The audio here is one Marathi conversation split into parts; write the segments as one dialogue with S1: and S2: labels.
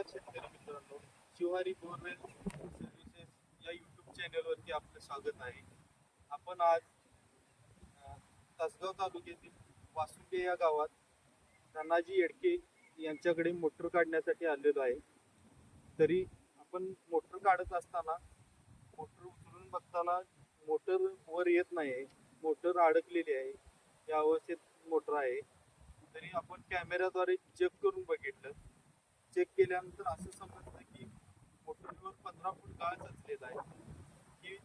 S1: नमस्कार शेतकरी मित्रांनो शिवारी बोरवेल सर्व्हिसेस या युट्यूब चॅनलवरती आपलं स्वागत आहे. आपण आज तासगाव तालुक्यातील वासुंडे या गावात धनाजी येडके यांच्याकडे मोटर काढण्यासाठी आलेलो आहे. तरी आपण मोटर काढत असताना मोटर उचलून बघताना मोटर वर येत नाही आहे. मोटर अडकलेली आहे. या अवस्थेत मोटर आहे. तरी आपण कॅमेऱ्याद्वारे चेक करून बघितलं. चेक केल्यानंतर असं समजलं की मोटरवर पंधरा फूट गाळ चचलेला आहे. की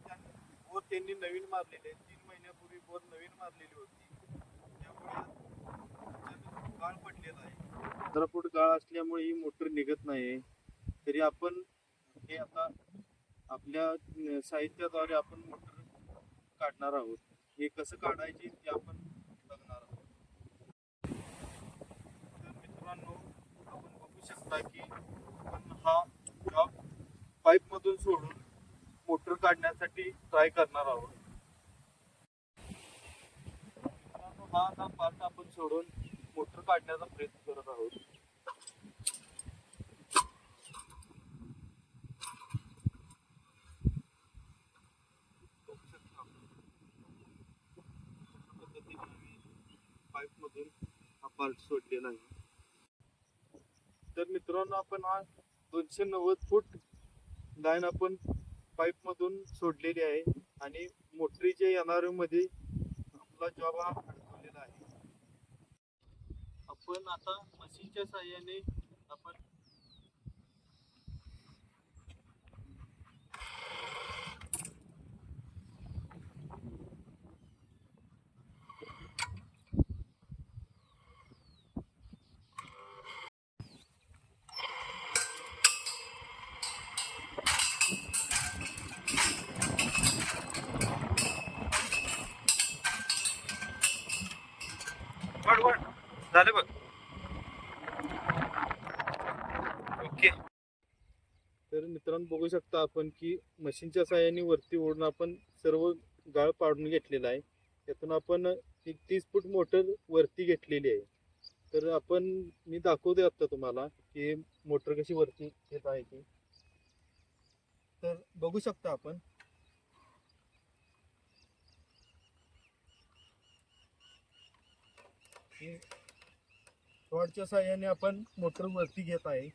S1: बोर त्यांनी नवीन मारलेले आहे तीन महिन्यापूर्वी बोर नवीन मारलेली होती. त्यामुळे गाळ पडलेला आहे. पंधरा फूट गाळ असल्यामुळे ही मोटर निघत नाही तरी आपण हे आता आपल्या साहित्याद्वारे आपण मोटर काढणार आहोत. हे कसं काढायचे ते आपण बघणार आहोत तर मित्रांनो आपण बघू शकता की आपण हा जॉब पाईप सोडून मोटर काढण्यासाठी ट्राय करणार आहोत. हा आता पार्ट आपण सोडून मोटर काढण्याचा प्रयत्न करत आहोत. पाईप मधून हा पार्ट सोडलेला आहे. तर मित्रांनो आपण हा दोनशे नव्वद फूट लाईन आपण पाईप मधून सोडलेली आहे आणि मोटरीच्या येणाऱ्या मध्ये आपला जॉब हा अडकवलेला आहे. आपण आता मशीनच्या साह्याने झालं बघ. ओके. तर मित्रांनो बघू शकता आपण की मशीनच्या साहाय्याने वरती ओढून आपण सर्व गाळ पाडून घेतलेला आहे. त्यातून आपण एक तीस फूट मोटर वरती घेतलेली आहे. तर आपण मी दाखवते आता तुम्हाला की मोटर कशी वरती येत आहे ती. तर बघू शकता आपण. की रॉडच्या साह्याने आपण मोटर वरती घेत आहे.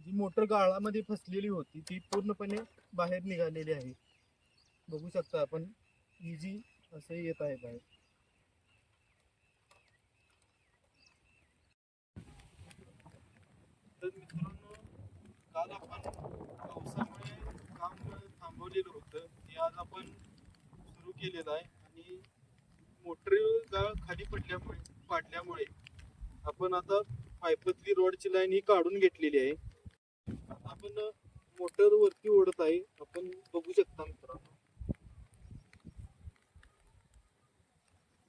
S1: जी मोटर गाळामध्ये फसलेली होती ती पूर्णपणे बाहेर निघालेली आहे. बघू शकता आपण इझी असं येत आहे बाहेर. तर मित्रांनो काल आपण पावसामुळे काम थांबवलेलं होतं. गेलेला आहे आणि मोटर गाळ खाली पडल्यामुळे पाडल्यामुळे आपण आता पायपतली रोडची लाईन ही काढून घेतलेली आहे. आता आपण मोटर वरती ओढत आहे. आपण बघू शकता मित्रांनो.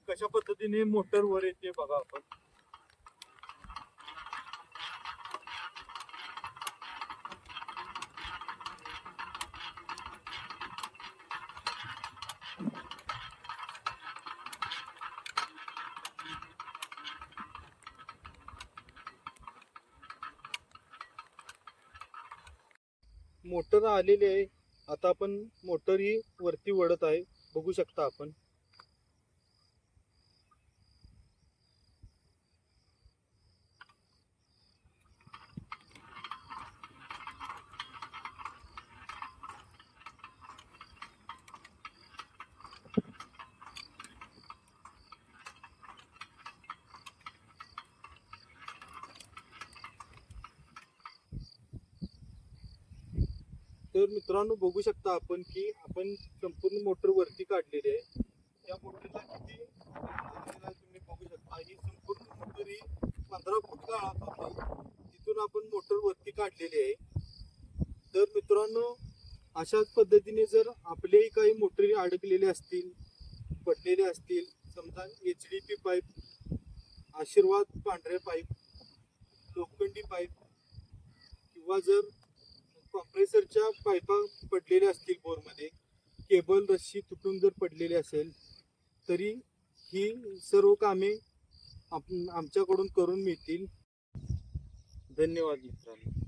S1: कशा पद्धतीने मोटर वर येते बघा आपण. मोटर आलेली आहे. आता आपण मोटर ही वरती वळत आहे. बघू शकता आपण. तर मित्रांनो बघू शकता आपण की आपण संपूर्ण मोटर वरती काढलेली आहे. या मोटरला किती तुम्ही बघू शकता. ही संपूर्ण मोटर ही पंधरा फूट काळात होती. तिथून आपण मोटर वरती काढलेली आहे. तर मित्रांनो अशाच पद्धतीने जर आपलेही काही मोटरी अडकलेले असतील पडलेले असतील समजा एच डी पी पाईप आशीर्वाद पांढरे पाईप लोखंडी पाईप किंवा जर कॉम्प्रेसरच्या पायपा पडलेल्या असतील बोरमध्ये केबल रस्सी तुटून जर पडलेली असेल तरी ही सर्व कामे आप आमच्याकडून करून मिळतील. धन्यवाद मित्रांनो.